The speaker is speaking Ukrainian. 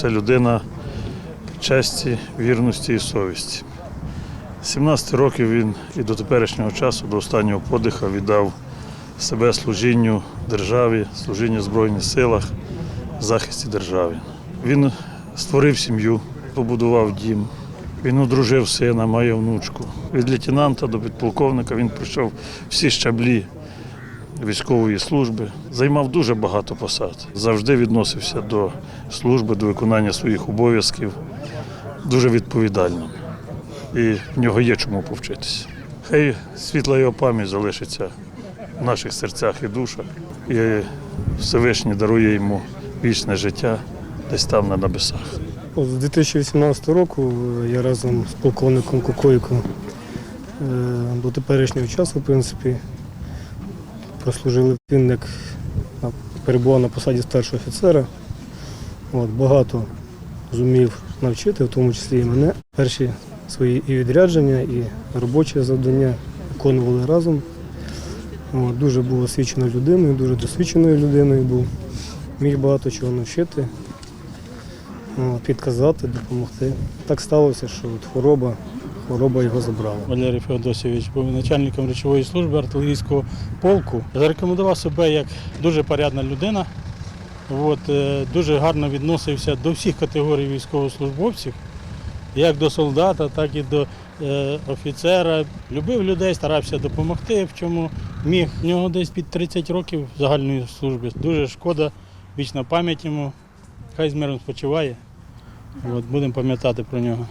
Це людина честі, вірності і совісті. 17 років він і до теперішнього часу, до останнього подиха, віддав себе служінню державі, служінню Збройних силах, захисті держави. Він створив сім'ю, побудував дім. Він одружив сина, має внучку. Від лейтенанта до підполковника він пройшов всі щаблі військової служби, займав дуже багато посад. Завжди відносився до служби, до виконання своїх обов'язків дуже відповідально. І в нього є чому повчитися. Хай світла його пам'ять залишиться в наших серцях і душах. І Всевишній дарує йому вічне життя десь там на небесах. З 2018 року я разом з полковником Кукойко е, до теперішнього часу, в принципі, прослужили. Як перебував на посаді старшого офіцера. От, багато зумів навчити, в тому числі і мене. Перші свої і відрядження, і робочі завдання виконували разом. От, дуже був освіченою людиною, дуже досвідченою людиною був. Міг багато чого навчити. Підказати, допомогти. Так сталося, що от хвороба, хвороба його забрала. Валерій Феодосійович був начальником речової служби артилерійського полку. Зарекомендував себе як дуже порядна людина. От, е, дуже гарно відносився до всіх категорій військовослужбовців, як до солдата, так і до е, офіцера. Любив людей, старався допомогти, в чому міг. У нього десь під 30 років загальної служби. Дуже шкода, вічна пам'ять йому. Хай з миром спочиває. От, будемо пам'ятати про нього.